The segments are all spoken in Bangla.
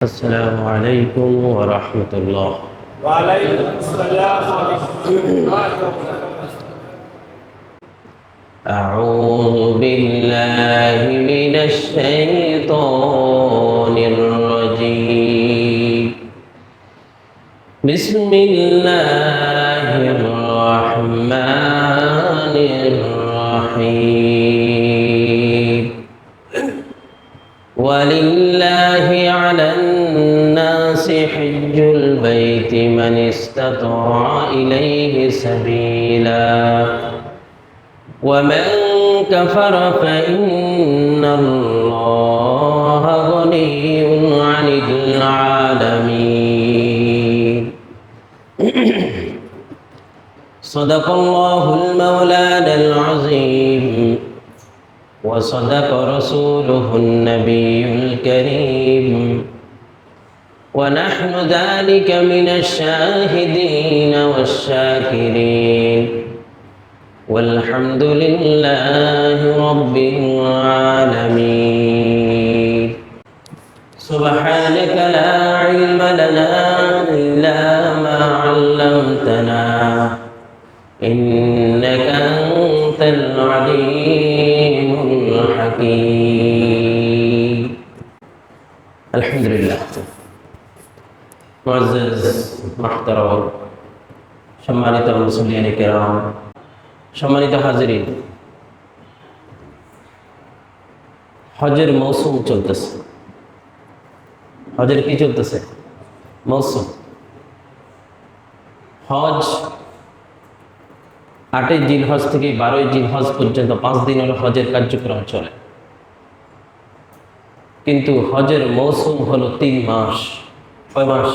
السلام عليكم ورحمة الله. وعليكم السلام ورحمة الله أعوذ بالله من الشيطان الرجيم. بسم الله الرحمن الرحيم. ولله على البيت من استطاع إليه سبيلا. ومن كفر فإن الله غني عن العالمين. صدق الله المولانا العظيم. وصدق رسوله النبي الكريم. ونحن ذلك من الشاهدين والشاكرين. والحمد لله رب العالمين. سبحانك لا علم لنا إلا ما علمتنا. إنك أنت العليم الحكيم. الحمد لله. সম্মানিত মুসলিয়ান সম্মানিত হাজির হজের মৌসুম চলতেছে। হজের কি চলতেছে? মৌসুম। হজ আটই জিল হজ থেকে বারোই জিল হজ পর্যন্ত পাঁচ দিনের হজের কার্যক্রম চলে। কিন্তু হজের মৌসুম হলো তিন মাস। কয় মাস?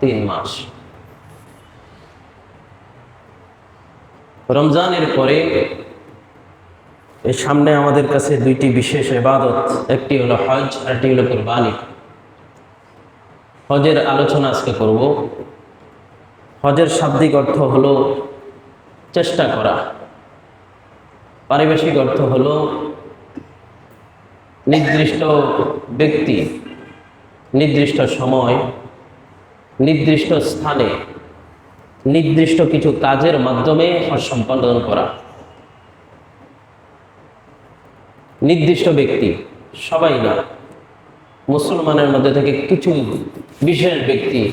তিন মাস। রমজানের পরে এর সামনে আমাদের কাছে দুইটি বিশেষ এবাদত একটি হলো হজ, আর একটি হলো কোরবানি। হজের আলোচনা আজকে করব। হজের শাব্দিক অর্থ হলো চেষ্টা করা। পারিবেশিক অর্থ হলো নির্দিষ্ট ব্যক্তি নির্দিষ্ট সময়, নির্দিষ্ট স্থানে, নির্দিষ্ট কিছু কাজের মাধ্যমে হজ সম্পাদন করা। নির্দিষ্ট ব্যক্তি, সবাই না, মুসলমানের মধ্যে থেকে কিছু বিশেষ ব্যক্তি,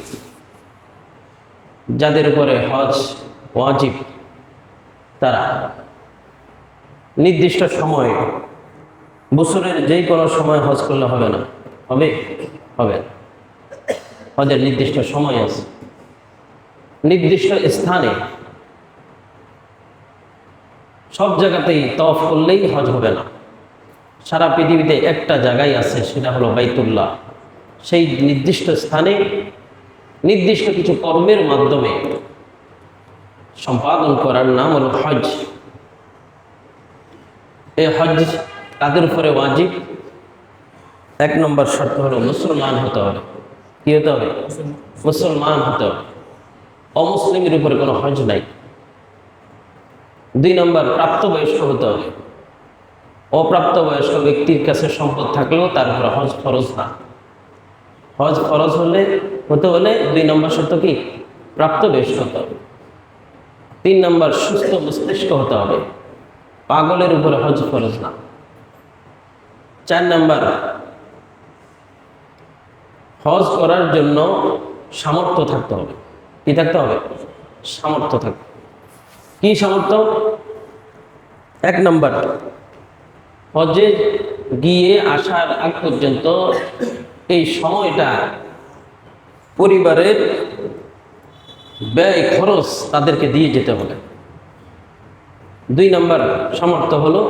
যাদের উপরে হজ ওয়াজিব, তারা নির্দিষ্ট সময়, বছরের যে কোনো সময় হজ করলে হবে না। হবে? হবে। না হজের নির্দিষ্ট সময় আছে। নির্দিষ্ট স্থানে। সব জায়গাতেই তফ করলেই হজ হবে না। সারা পৃথিবীতে একটা জায়গায় আছে, সেটা হলো বাইতুল্লাহ। সেই নির্দিষ্ট স্থানে নির্দিষ্ট কিছু কর্মের মাধ্যমে সম্পাদন করার নাম হলো হজ। এই হজ তাদের উপরে ওয়াজিব। এক নম্বর শর্ত হলো মুসলমান হতে হবে। কি হতে হবে? মুসলমান হতে হবে। অমুসলিমের উপরে কোনো হজ নাই। দুই নম্বর, প্রাপ্তবয়স্ক হতে হবে। অপ্রাপ্তবয়স্ক ব্যক্তির কাছে সম্পদ থাকলেও তার উপরে হজ ফরজ না। হজ ফরজ হলে, হতে হলে দুই নম্বর শর্ত কি? প্রাপ্তবয়স্ক হতে হবে। তিন নম্বর, সুস্থ মস্তিষ্ক হতে হবে। পাগলের উপরে হজ ফরজ না। চার নম্বর হজ করার জন্য সামর্থ্য থাকতে হবে। কি থাকতে হবে? সামর্থ্য থাকতে কি সামর্থ্য? এক নম্বর, হজে গিয়ে আসার আগ পর্যন্ত এই সময়টা পরিবারের ব্যয় খরচ তাদেরকে দিয়ে যেতে হবে। দুই নম্বর, সামর্থ্য হলো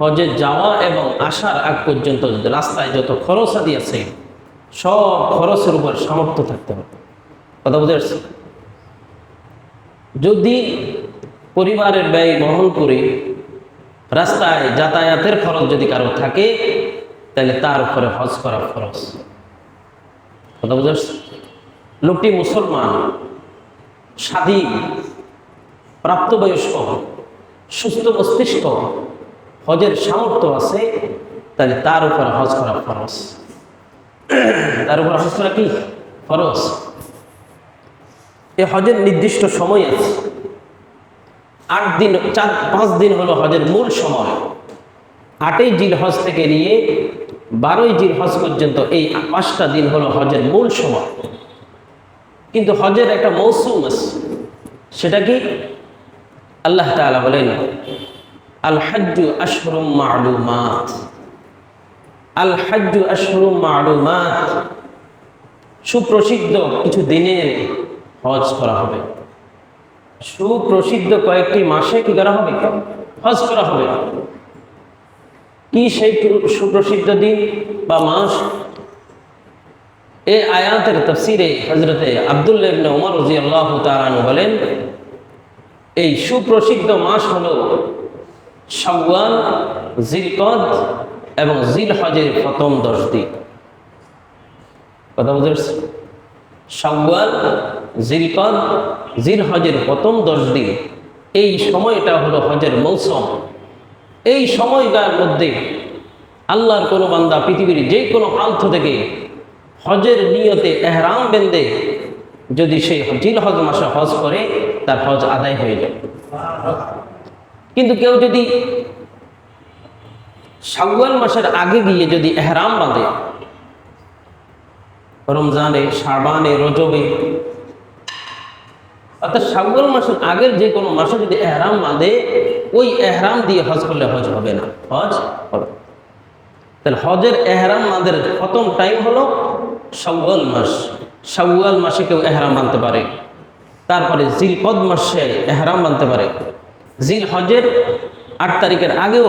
হজে যাওয়া এবং আসার আগ পর্যন্ত রাস্তায় যত খরচ আদি আছে সব খরচের উপর সামর্থ্য থাকতে হবে। কথা বুঝতে পারছি যদি পরিবারের ব্যয় বহন করে রাস্তায় যাতায়াতের খরচ যদি কারও থাকে, তাহলে তার উপরে হজ করা খরচ। কথা বুঝতে পারছি লোকটি মুসলমান স্বাধীন প্রাপ্তবয়স্ক, সুস্থ মস্তিষ্ক, হজের সামর্থ্য আছে, তাহলে তার উপর হজ করা ফরজ তার উপর হজ কি? ফরজ। এই হজের নির্দিষ্ট সময় আছে। আট দিন, চার, পাঁচ দিন হলো হজের মূল সময়। আটই জিল হজ থেকে নিয়ে বারোই জিল হজ পর্যন্ত এই পাঁচটা দিন হলো হজের মূল সময়। কিন্তু হজের একটা মৌসুম আছে। সেটা কি? আল্লাহ তাআলা বলেন আল হাজ্জু আশহুরুম মা'লুমাত। আল হাজ্জু আশহুরুম মা'লুমাত। সুপ্রসিদ্ধ কিছু দিনে হজ করা হবে। সুপ্রসিদ্ধ কয়েকটি মাসে কি করা হবে? হজ করা হবে। কি সেই সুপ্রসিদ্ধ দিন বা মাস? এই আয়াতের তফসিরে হজরতে আবদুল্লাহ ইবনে ওমর রাদিয়াল্লাহু তাআলা বলেন, এই সুপ্রসিদ্ধ মাস হলো শাওয়াল, জিলকদ এবং জিল হজের প্রথম দশ দিন। কথা বুঝতে পারছি শাওয়াল, জিলকদ জিল হজের প্রথম দশ দিন। এই সময়টা হলো হজের মৌসুম। এই সময়টার মধ্যে আল্লাহর কোনো বান্দা পৃথিবীর যে কোনো প্রান্ত থেকে হজের নিয়তে এহরাম বেন্দে যদি সে জিল হজ মাসে হজ করে, তার হজ আদায় হয়ে যায়। কিন্তু কেউ যদি শাওয়াল মাসের আগে গিয়ে যদি এহরাম বাঁধে, রমজানে, শাবানে, রজবে, অর্থাৎ শাওয়াল মাসের আগের যে কোনো মাসে যদি এহরাম বাঁধে, ওই এহরাম দিয়ে হজ করলে হজ হবে না। হজ হবে তাহলে হজের এহরাম আমাদের প্রথম টাইম হলো শাওয়াল মাস। শাওয়াল মাসে কেউ এহরাম বানতে পারে। তারপরে জিলকদ মাসে এহরাম বানতে পারে। জিল হজের আট তারিখের আগেও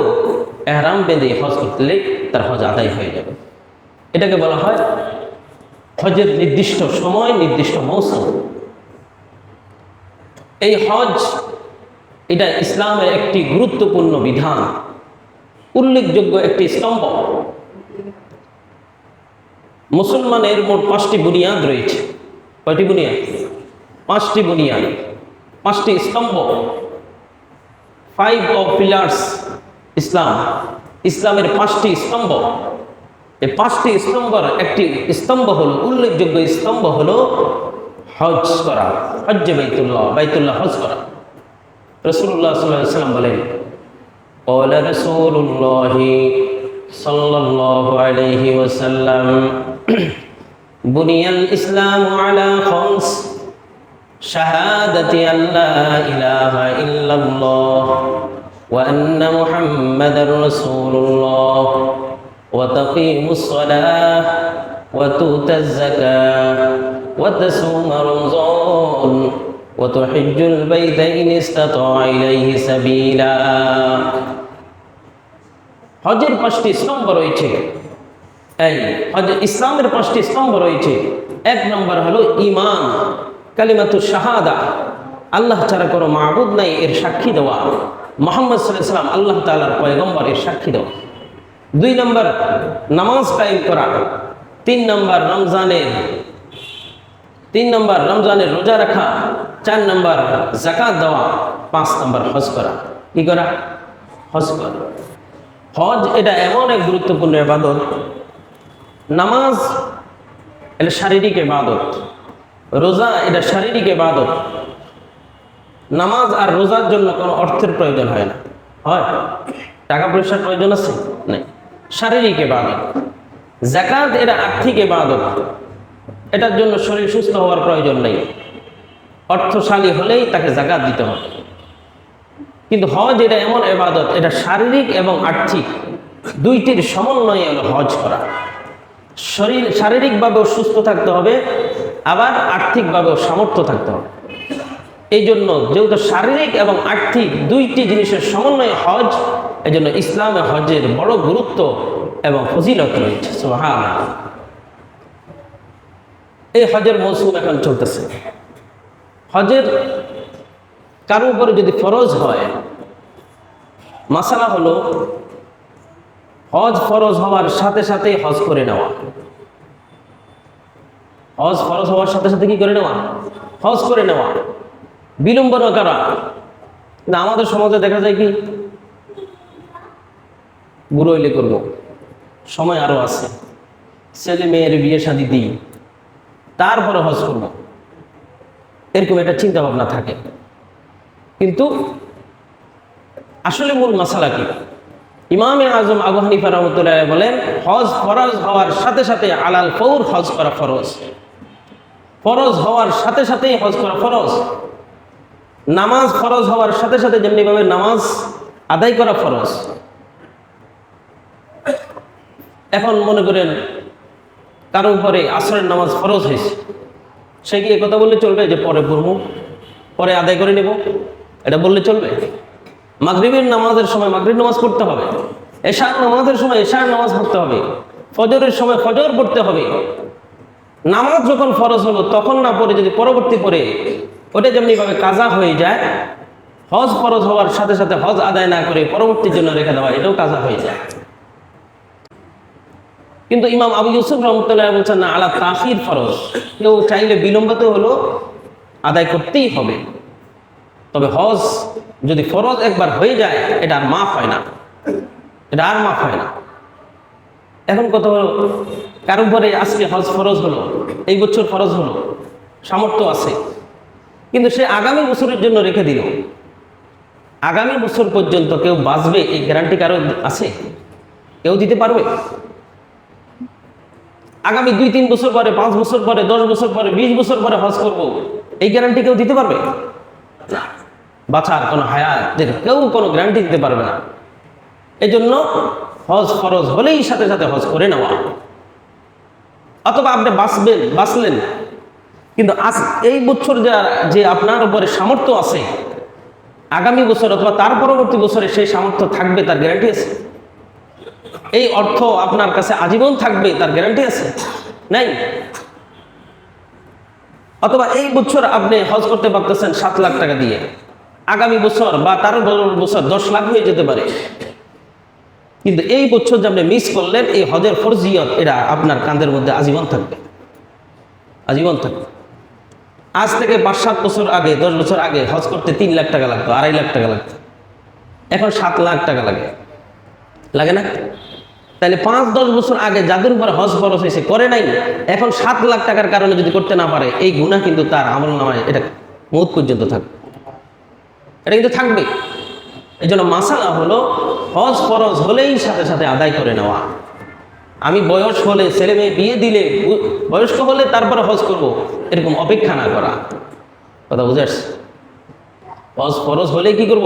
এহরাম বেঁধে হজ করতে তার হজ আদায় হয়ে যাবে। এটাকে বলা হয় হজের নির্দিষ্ট সময়, নির্দিষ্ট মৌসুম। এই হজ, এটা ইসলামের একটি গুরুত্বপূর্ণ বিধান, উল্লেখযোগ্য একটি স্তম্ভ। মুসলমানের মোট পাঁচটি বুনিয়াদ রয়েছে। কয়টি বুনিয়াদ? পাঁচটি বুনিয়াদ, পাঁচটি স্তম্ভ। ফাইভ অফ পিলার্স ইসলাম ইসলামের পাঁচটি স্তম্ভ এই পাঁচটি স্তম্ভর একটি স্তম্ভ হলো উল্লেখযোগ্য স্তম্ভ হলো হজ করা হজ বাইতুল্লাহ বাইতুল্লাহ হজ করা রসুল্লাহ সাল্লাম বলেন قال رسول الله صلى الله عليه وسلم بني الإسلام على خمس شهادة أن لا إله إلا الله وأن محمدا رسول الله وتقيم الصلاة وتؤتى الزكاة وتصوم رمضان وتحج البيت إن استطاع إليه سبيلا হজের পাঁচটি স্তম্ভ রয়েছে এই হজ ইসলামের পাঁচটি স্তম্ভ রয়েছে এক নম্বর হলো ইমান কালিমাতু শাহাদা আল্লাহ ছাড়া কোনো মাহবুদ নাই এর সাক্ষী দেওয়া মোহাম্মদ সাল্লাম আল্লাহ তালার পয়গম্বর এর সাক্ষী দেওয়া। দুই নম্বর, নামাজ কায়েম করা। তিন নম্বর রমজানের তিন নম্বর রমজানের রোজা রাখা। চার নম্বর জাকাত দেওয়া। পাঁচ নম্বর, হজ করা। কি করা? হজ করা। হজ এটা এমন এক গুরুত্বপূর্ণ এবাদত নামাজ এটা শারীরিক এবাদত রোজা এটা শারীরিক এবাদত নামাজ আর রোজার জন্য কোনো অর্থের প্রয়োজন হয় না। হয়? টাকা পয়সার প্রয়োজন আছে? নেই। শারীরিক এবাদত জাকাত এটা আর্থিক এবাদত এটার জন্য শরীর সুস্থ হওয়ার প্রয়োজন নেই। অর্থশালী হলেই তাকে জাকাত দিতে হবে। কিন্তু হজ এটা এমন এবাদত এটা শারীরিক এবং আর্থিক দুইটির সমন্বয়ে হলো হজ করা। শরীর, শারীরিকভাবেও সুস্থ থাকতে হবে, আবার আর্থিকভাবেও সামর্থ্য থাকতে হবে। এই জন্য যেহেতু শারীরিক এবং আর্থিক দুইটি জিনিসের সমন্বয়ে হজ এই জন্য ইসলামে হজের বড় গুরুত্ব এবং ফজিলত রয়েছে। সোহান এই হজের মৌসুম এখন চলতেছে। হজের কারও উপরে যদি ফরজ হয়, মাসালা হলো হজ ফরজ হওয়ার সাথে সাথে হজ করে নেওয়া। হজ ফরজ হওয়ার সাথে সাথে কি করে নেওয়া? হজ করে নেওয়া। বিলম্ব না করা? না, আমাদের সমাজে দেখা যায় কি? বুড়ো হইলে করব। সময় আরও আছে। ছেলে মেয়ের বিয়ে শাদি দিই। তারপরে হজ করব। এরকম একটা চিন্তা ভাবনা থাকে। কিন্তু আসলে মূল মশালা কি? ইমামে আজম আবু হানিফা রহমতুল্লাহ বলেন, হজ ফরজ হওয়ার সাথে সাথে আলাল ফৌর হজ করা ফরজ। ফরজ হওয়ার সাথে সাথেই হজ করা ফরজ। নামাজ ফরজ হওয়ার সাথে সাথে যেমনিভাবে নামাজ আদায় করা ফরজ। এখন মনে করেন কারও উপরে আসরের নামাজ ফরজ হয়েছে, সে কি কথা বললে চলবে যে পরে পড়ব, পরে আদায় করে নেব? এটা বললে চলবে? মাগরিবের নামাজের সময় মাগরিব নামাজ পড়তে হবে, এশার নামাজের সময় এশার নামাজ পড়তে হবে, ফজরের সময় ফজর পড়তে হবে। নামাজ যখন ফরজ হলো, তখন না পড়ে যদি পরবর্তী পরে ওটা যেমনিভাবে কাজা হয়ে যায়, হজ ফরজ হওয়ার সাথে সাথে হজ আদায় না করে পরবর্তীর জন্য রেখে দেওয়া, এটাও কাজা হয়ে যায়। কিন্তু ইমাম আবু ইউসুফ রহমতুল্লাহ বলছেন, না, আলা তাহির ফরজ। কেউ চাইলে বিলম্বিত হলো, আদায় করতেই হবে। তবে হজ যদি ফরজ একবার হয়ে যায়, এটা আর মাফ হয় না। এটা আর মাফ হয় না। এখন কত হলো? কারও পরে আজকে হজ ফরজ হলো, এই বছর ফরজ হলো, সামর্থ্য আছে। কিন্তু সে আগামী বছরের জন্য রেখে দিল। আগামী বছর পর্যন্ত কেউ বাঁচবে, এই গ্যারান্টি কারও আছে? কেউ দিতে পারবে? আগামী দুই, তিন বছর পরে, পাঁচ বছর পরে, দশ বছর পরে, বিশ বছর পরে হজ করব, এই গ্যারান্টি কেউ দিতে পারবে? বাছার কোনো হায়াতের কেউ কোনো গ্যারান্টি দিতে পারবে না। এই জন্য হজ ফরজ হলেই সাথে সাথে হজ করে নেওয়া। অথবা আপনি বাঁচবেন, বাঁচলেন কিন্তু আজ এই বছর যা, যে আপনার উপরে সামর্থ্য আছে, আগামী বছর অথবা তার পরবর্তী বছরে সেই সামর্থ্য থাকবে, তার গ্যারান্টি আছে? এই অর্থ আপনার কাছে আজীবন থাকবে, তার গ্যারান্টি আছে? নাই? অথবা এই বছর আপনি হজ করতে পারতেছেন সাত লাখ টাকা দিয়ে। আগামী বছর বা তার বছর দশ লাখ হয়ে যেতে পারে। কিন্তু এই বছর যে আপনি মিস করলেন, এই হজের ফরজিয়ত, এটা আপনার কাঁধের মধ্যে আজীবন থাকবে। আজীবন থাকবে। আজ থেকে পাঁচ, সাত বছর আগে, দশ বছর আগে হজ করতে তিন লাখ টাকা লাগতো, আড়াই লাখ টাকা লাগতো। এখন সাত লাখ টাকা লাগে। লাগে না? তাহলে পাঁচ, দশ বছর আগে যাদের উপর হজ খরচ হয়েছে, করে নাই। এখন সাত লাখ টাকার কারণে যদি করতে না পারে, এই গুণা কিন্তু তার আমল নামায়, এটা মৌত পর্যন্ত থাকবে। এটা কিন্তু থাকবে এই জন্য মাসালা হলো, হজ ফরজ হলেই সাথে সাথে আদায় করে নেওয়া। আমি বয়স হলে ছেলে মেয়ে বিয়ে দিলে বয়স্ক হলে তারপরে হজ করব, এরকম অপেক্ষা না করা। কথা বুঝে আসছে? হজ ফরজ হলে কি করব?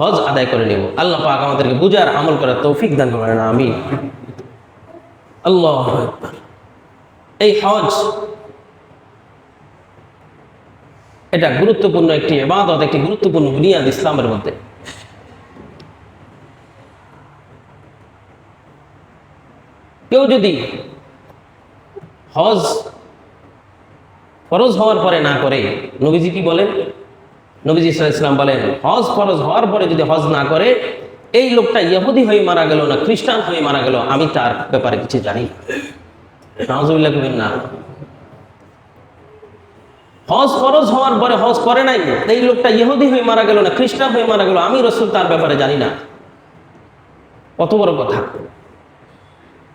হজ আদায় করে নেব। আল্লাহ পাক আমাদেরকে বুঝার, আমল করার তৌফিক দান করে না আমি আল্লাহ এই হজ এটা গুরুত্বপূর্ণ একটি এবাদত একটি গুরুত্বপূর্ণ বুনিয়াদ ইসলামের মধ্যে। কেউ যদি হজ ফরজ হওয়ার পরে না করে, নবীজি কি বলেন? নবীজি ইসলাম বলেন, হজ ফরজ হওয়ার পরে যদি হজ না করে, এই লোকটা ইহুদি হয়ে মারা গেল না খ্রিস্টান হয়ে মারা গেল, আমি তার ব্যাপারে কিছু জানি না। হজ ফরজ হওয়ার পরে হজ করে নাই, এই লোকটা ইহুদি হয়ে মারা গেল না খ্রিস্টান হয়ে মারা গেল, আমি রসুল তার ব্যাপারে জানি না। কত বড় কথা।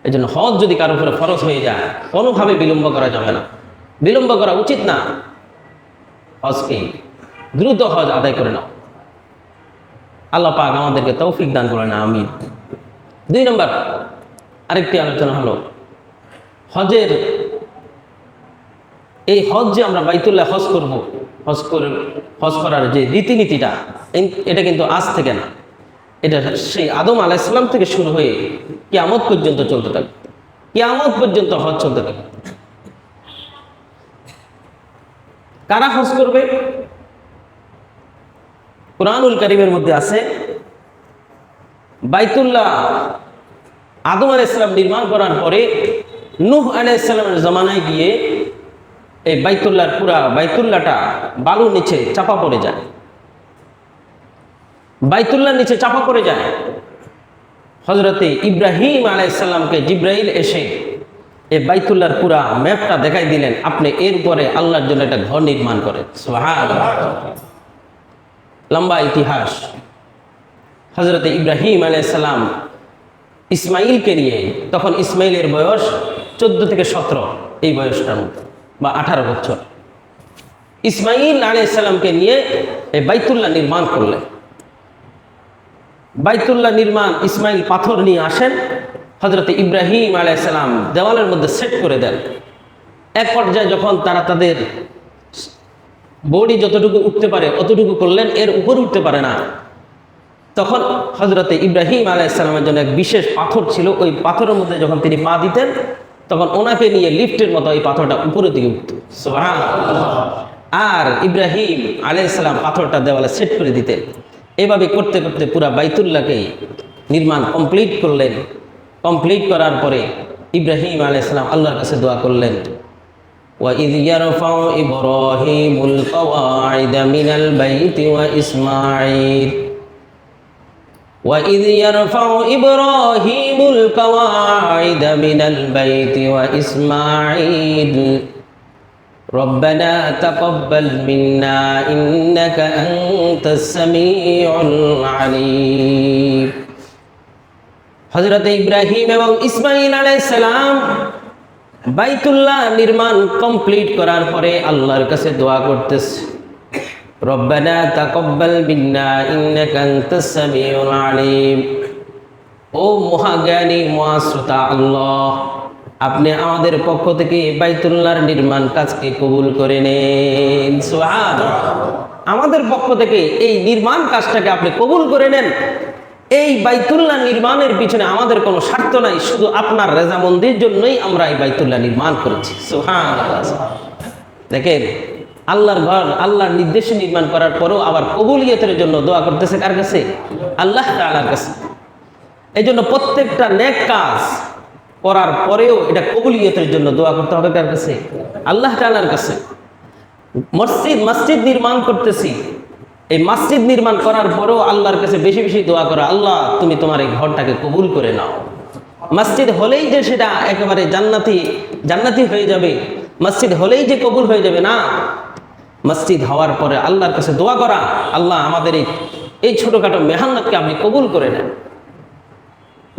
এই জন্য হজ যদি কারও উপরে ফরজ হয়ে যায়, কোনোভাবে বিলম্ব করা যাবে না। বিলম্ব করা উচিত না। হজকে দ্রুত হজ আদায় করে নাও। আল্লাহ পাক আমাদেরকে তৌফিক দান করে না আমি দুই নম্বর, আরেকটি আলোচনা হলো, হজের এই হজ যে আমরা বাইতুল্লাহ হজ করব, হজ করে, হজ করার যে রীতিনীতিটা এটা কিন্তু আজ থেকে না। এটা সেই আদম আলাইসালাম থেকে শুরু হয়ে কিয়ামত পর্যন্ত চলতে থাকবে। কিয়ামত পর্যন্ত হজ চলতে থাকবে। কারা হজ করবে? কোরআনুল করিমের মধ্যে আছে, বাইতুল্লাহ আদম আলাহ ইসলাম নির্মাণ করার পরে নূহ আলাহ ইসলামের জমানায় গিয়ে এই বাইতুল্লাহর পুরা বাইতুল্লাহটা বালুর নিচে চাপা পড়ে যায়। বাইতুল্লাহর নিচে চাপা পড়ে যায়। হজরতে ইব্রাহিম আলাইসাল্লামকে জিব্রাহিল এসে এ বাইতুল্লাহর পুরা ম্যাপটা দেখাই দিলেন। আপনি এর উপরে আল্লাহর জন্য একটা ঘর নির্মাণ করেন। লম্বা ইতিহাস। হজরতে ইব্রাহিম আলাইসাল্লাম ইসমাইলকে নিয়ে, তখন ইসমাইলের বয়স চোদ্দ থেকে সতেরো, এই বয়সটার মধ্যে, বা আঠারো বছর। ইসমাইল আলাইসাল্লামকে নিয়ে এই বাইতুল্লাহ নির্মাণ করলেন। বাইতুল্লাহ নির্মাণ ইসমাইল পাথর নিয়ে আসেন হজরত ইব্রাহিম আলাইসাল্লাম দেওয়ালের মধ্যে সেট করে দেন। এক পর্যায়ে যখন তারা তাদের বডি যতটুকু উঠতে পারে অতটুকু করলেন, এর উপর উঠতে পারে না। তখন হজরতে ইব্রাহিম আলাইসাল্লামের জন্য এক বিশেষ পাথর ছিল, ওই পাথরের মধ্যে যখন তিনি পা দিতেন, তখন ওনাকে নিয়ে লিফটের মতো ওই পাথরটা উপরের দিকে উঠত। আর ইব্রাহিম আলাইসাল্লাম পাথরটা দেওয়ালে সেট করে দিতেন। এভাবে করতে করতে পুরা বাইতুল্লাহকে নির্মাণ কমপ্লিট করলেন কমপ্লিট করার পরে ইব্রাহিম আলাইসাল্লাম আল্লাহর কাছে দোয়া করলেন وإذ يرفع إبراهيم القواعد من البيت وإسماعيل وإذ يرفع إبراهيم القواعد من البيت وإسماعيل ربنا تقبل منا إنك أنت السميع العليم হজরত ইব্রাহিম এবং ইসমাইল আলাইসালাম বাইতুল্লাহ নির্মাণ কমপ্লিট করার পরে আল্লাহর কাছে দোয়া করতেছে রব্বানা তাকব্বাল বিন্না ইন্নাকা আনতাস সামিউল আলিম ও মহাজ্ঞানী মহাশ্রোতা আল্লাহ আপনি আমাদের পক্ষ থেকে বাইতুল্লাহর নির্মাণ কাজকে কবুল করে নেন। সুবহান আমাদের পক্ষ থেকে এই নির্মাণ কাজটাকে আপনি কবুল করে নেন। এই বাইতুল্লাহ নির্মাণের পিছনে আমাদের কোনো স্বার্থ নাই, শুধু আপনার রেজামন্দির জন্যই আমরা এই বাইতুল্লাহ নির্মাণ করেছি। সুবহান দেখেন, আল্লাহর ঘর, আল্লাহর নির্দেশে নির্মাণ করার পরেও আবার কবুলিয়তের জন্য দোয়া করতেছে কার কাছে? আল্লাহ তাআলার কাছে। এই জন্য প্রত্যেকটা নেক কাজ করার পরেও এটা কবুলিয়তের জন্য দোয়া করতে হবে কার কাছে? আল্লাহ তাআলার কাছে। মসজিদ মসজিদ নির্মাণ করতেছি। এই মসজিদ নির্মাণ করার পরেও আল্লাহর কাছে বেশি বেশি দোয়া করো, আল্লাহ তুমি তোমার এই ঘরটাকে কবুল করে নাও। মসজিদ হলেই যে সেটা একেবারে জান্নাতি জান্নাতি হয়ে যাবে। মসজিদ হলেই যে কবুল হয়ে যাবে না। মসজিদ হওয়ার পরে আল্লাহর কাছে দোয়া করা, আল্লাহ আমাদের এই এই ছোটোখাটো মেহান্নতকে আপনি কবুল করে নেন।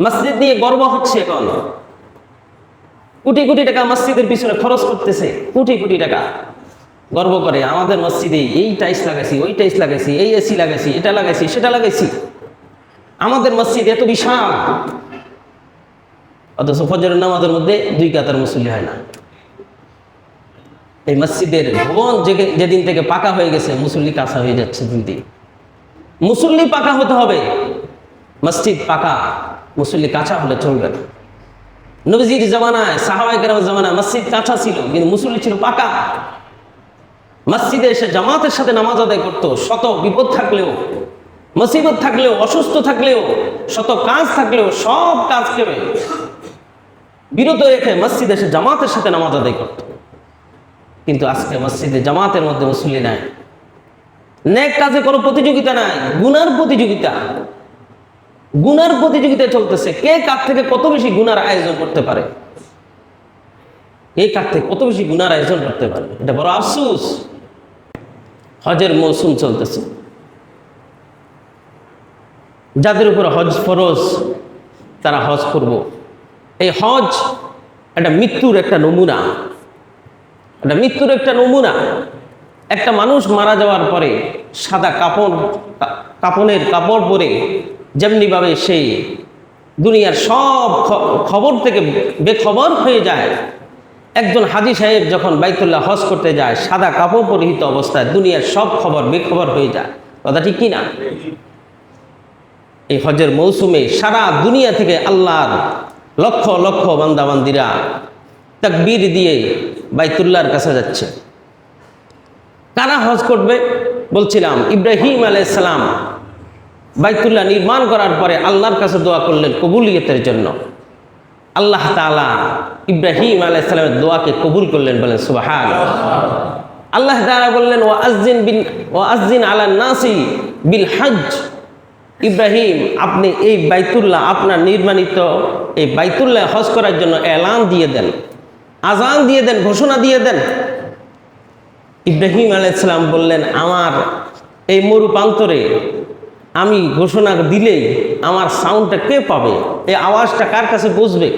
মসজিদ নিয়ে গর্ব হচ্ছে এখন। কোটি কোটি টাকা মসজিদের পিছনে খরচ করতেছে, কোটি কোটি টাকা। গর্ব করে, আমাদের মসজিদে এই টাইস লাগাইছি, ওই টাইস লাগাইছি, এই এসি লাগাইছি, এটা লাগাইছি, সেটা লাগাইছি। আমাদের মসজিদ এত বিশাল। অথচ ফজরের নামাজের মধ্যে দুই কাতার মুসল্লি হয় না। এই মসজিদের ভবন যেদিন থেকে পাকা হয়ে গেছে, মুসল্লি কাঁচা হয়ে যাচ্ছে দিন দিন। মুসল্লি পাকা হতে হবে। মসজিদ পাকা, মুসল্লি কাঁচা হলে চলবে না। নবীজির জামানায় সাহাবাই কেরাম জামানায় মসজিদ কাঁচা ছিল, কিন্তু মুসল্লি ছিল পাকা। মসজিদে এসে জামাতের সাথে নামাজ আদায় করতো, শত বিপদ থাকলেও, মুসিবত থাকলেও, অসুস্থ থাকলেও, শত কাজ থাকলেও, সব কাজকে বিরত রেখে মসজিদে এসে জামাতের সাথে নামাজ আদায় করতো। কিন্তু আজকে মসজিদে জামাতের মধ্যে মুসল্লি নাই। নেক কাজে কোনো প্রতিযোগিতা নাই, গুনার প্রতিযোগিতা। গুনার প্রতিযোগিতা চলতেছে। কে কার থেকে কত বেশি গুনার আয়োজন করতে পারে? কে কার থেকে কত বেশি গুনার আয়োজন করতে পারে? এটা বড় আফসুস। হজের মৌসুম চলতেছে। যাদের উপর হজ ফরজ, তারা হজ করব। এই হজ একটা মৃত্যুর একটা নমুনা। এটা মৃত্যুর একটা নমুনা। একটা মানুষ মারা যাওয়ার পরে সাদা কাপড় কাপনের কাপড় পরে যেমনিভাবে সেই দুনিয়ার সব খবর থেকে বেখবর হয়ে যায়। একজন হাজি সাহেব যখন বাইতুল্লাহ হজ করতে যায়, সাদা কাপড় পরিহিত অবস্থায় দুনিয়ার সব খবর বেখবর হয়ে যায়। কথা ঠিক কিনা? এই হজের মৌসুমে সারা দুনিয়া থেকে আল্লাহর লক্ষ লক্ষ বান্দাবান্দিরা তাকবীর দিয়ে বাইতুল্লাহর কাছে যাচ্ছে। কারা হজ করবে? বলছিলাম, ইব্রাহিম আলাইসালাম বাইতুল্লাহ নির্মাণ করার পরে আল্লাহর কাছে দোয়া করলেন কবুলিয়তের জন্য। আল্লাহ তাআলা ইব্রাহিম আলাইসালামের দোয়াকে কবুল করলেন, বলেন সুবাহান আল্লাহ তাআলা বললেন ও আজদিন বিন ও আজদিন আলা নাসি বিল হজ ইব্রাহিম, আপনি এই বাইতুল্লাহ আপনার নির্মাণিত এই বাইতুল্লাহ হজ করার জন্য এলান দিয়ে দেন, আজান দিয়ে দেন, ঘোষণা দিয়ে দেন। ইব্রাহিম আলাইসালাম বললেন, আমার এই মরু প্রান্তরে আমি ঘোষণা দিলেই আমার সাউন্ডটা কে পাবে? এই আওয়াজটা কার কাছে বুঝবে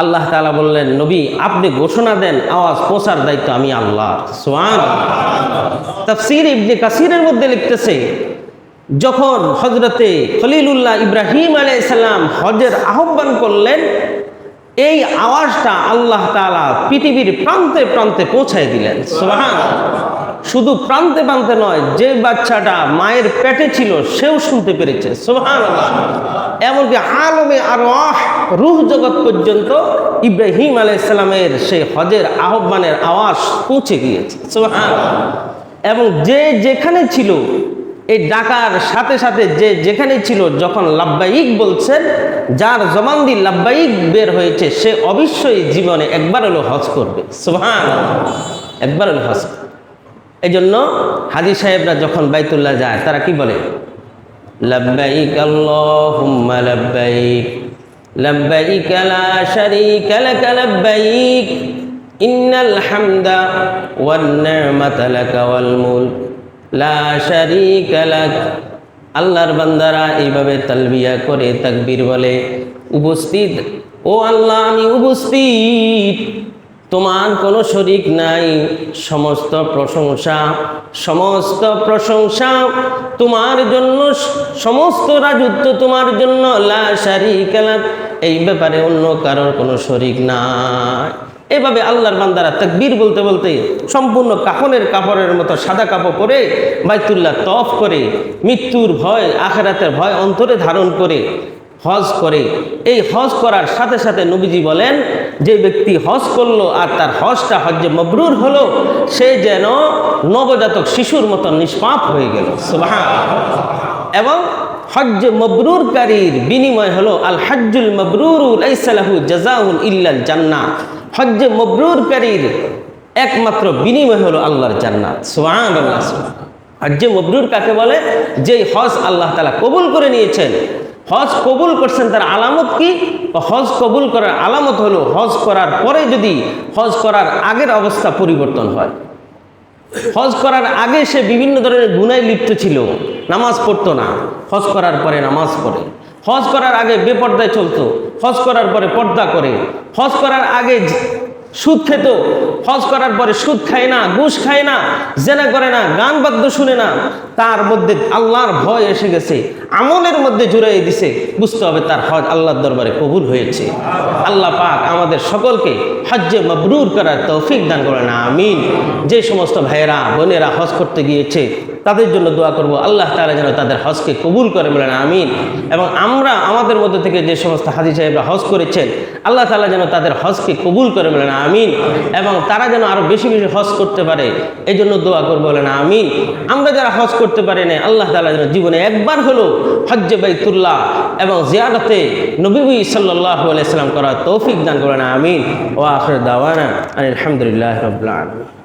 আল্লাহ তাআলা বললেন, নবী, আপনি ঘোষণা দেন, আওয়াজ পৌঁছার দায়িত্ব আমি আল্লাহ। সোয়ান তাফসির ইবনে কাসিরের মধ্যে লিখতেছে, যখন হজরতে খলিলুল্লাহ ইব্রাহিম আলাইসাল্লাম হজের আহ্বান করলেন এই আওয়াজটা আল্লাহ তাআলা পৃথিবীর প্রান্তে প্রান্তে পৌঁছায় দিলেন। শুধু প্রান্তে প্রান্তে নয়, যে বাচ্চাটা মায়ের পেটে ছিল, সেও শুনতে পেরেছে। সোহান এমনকি আলমে আর রুহ জগৎ পর্যন্ত ইব্রাহিম আলাইসাল্লামের সেই হজের আহ্বানের আওয়াজ পৌঁছে গিয়েছে। সোহান এবং যে যেখানে ছিল এই ডাকার সাথে সাথে যে যেখানে ছিল, যখন লাব্বাইক বলছেন, যার জবান দিয়ে লাব্বাইক বের হয়েছে, সে অবশ্যই জীবনে একবার হলো হজ করবে। সোহান একবার হলো হজ এই জন্য হাজি সাহেবরা যখন বাইতুল্লাহ যায়, তারা কি বলে? লাব্বাইক লা আল্লাহর বান্দারা এইভাবে তালবিয়া করে, তাকবীর বলে, উপস্থিত? ও আল্লাহ, আমি উপস্থিত। তোমার কোনো শরিক নাই। সমস্ত প্রশংসা সমস্ত প্রশংসা তোমার জন্য, সমস্ত রাজত্ব তোমার জন্য। লা শারিকা এই ব্যাপারে অন্য কারোর কোনো শরিক নাই। এভাবে আল্লাহর বান্দারা তাকবীর বলতে বলতে সম্পূর্ণ কাফনের কাপড়ের মতো সাদা কাপড় পরে বাইতুল্লাহ তফ করে, মৃত্যুর ভয়, আখেরাতের ভয় অন্তরে ধারণ করে হজ করে। এই হজ করার সাথে সাথে নবীজি বলেন, যে ব্যক্তি হজ করল আর তার হজটা হজ্জে মবরুর হলো, সে যেন নবজাতক শিশুর মতো নিষ্পাপ হয়ে গেল। এবং হজ্জ মবরুরকারীর বিনিময় হলো আল হজ্জুল মবরুরুল আইসালাহু জাজাউল ইল্লাল জান্নাহ হজ্জ মবরুরকারীর একমাত্র বিনিময় হলো আল্লাহর জান্নাত। সুবহানাল্লাহ হজ্জে মবরুর কাকে বলে? যেই হজ আল্লাহ তালা কবুল করে নিয়েছেন। হজ কবুল করছেন তার আলামত কি? হজ কবুল করার আলামত হলো হজ করার পরে যদি হজ করার আগের অবস্থা পরিবর্তন হয়। হজ করার আগে সে বিভিন্ন ধরনের গুনায় লিপ্ত ছিল। নামাজ পড়তো না। হজ করার পরে নামাজ পড়ে। হজ করার আগে বেপর্দায় চলতো, হজ করার পরে পর্দা করে, হজ করার আগে সুদ খেত, হজ করার পরে সুদ খায় না, ঘুষ খায় না, জেনা করে না, গান বাদ্য শুনে না, তার মধ্যে আল্লাহর ভয় এসে গেছে, আমলের মধ্যে জুড়াই দিছে, বুঝতে হবে তার হজ আল্লাহর দরবারে কবুল হয়েছে। আল্লাহ পাক আমাদের সকলকে হজ্জে মবরুর করার তৌফিক দান করে না আমিন। যে সমস্ত ভাইয়েরা, বোনেরা হজ করতে গিয়েছে তাদের জন্য দোয়া করব। আল্লাহ তাআলা যেন তাদের হজকে কবুল করে বলেন, আমিন। এবং আমরা আমাদের মধ্যে থেকে যে সমস্ত হাজি সাহেবরা হজ করেছেন, আল্লাহ তালা যেন তাদের হজকে কবুল করে বলেন, আমিন। এবং তারা যেন আরও বেশি বেশি হজ করতে পারে এই জন্য দোয়া করব, বলেন, আমিন। আমরা যারা হজ করতে পারি না আল্লাহ তাআলা যেন জীবনে একবার হলো হজ্জে বাইতুল্লাহ এবং জিয়ারতে নবী সাল্লাল্লাহু আলাইহি সাল্লাম করার তৌফিক দান করেন, আমিন। ও আখির দাওয়ানা আলহামদুলিল্লাহ রাব্বিল আলামিন।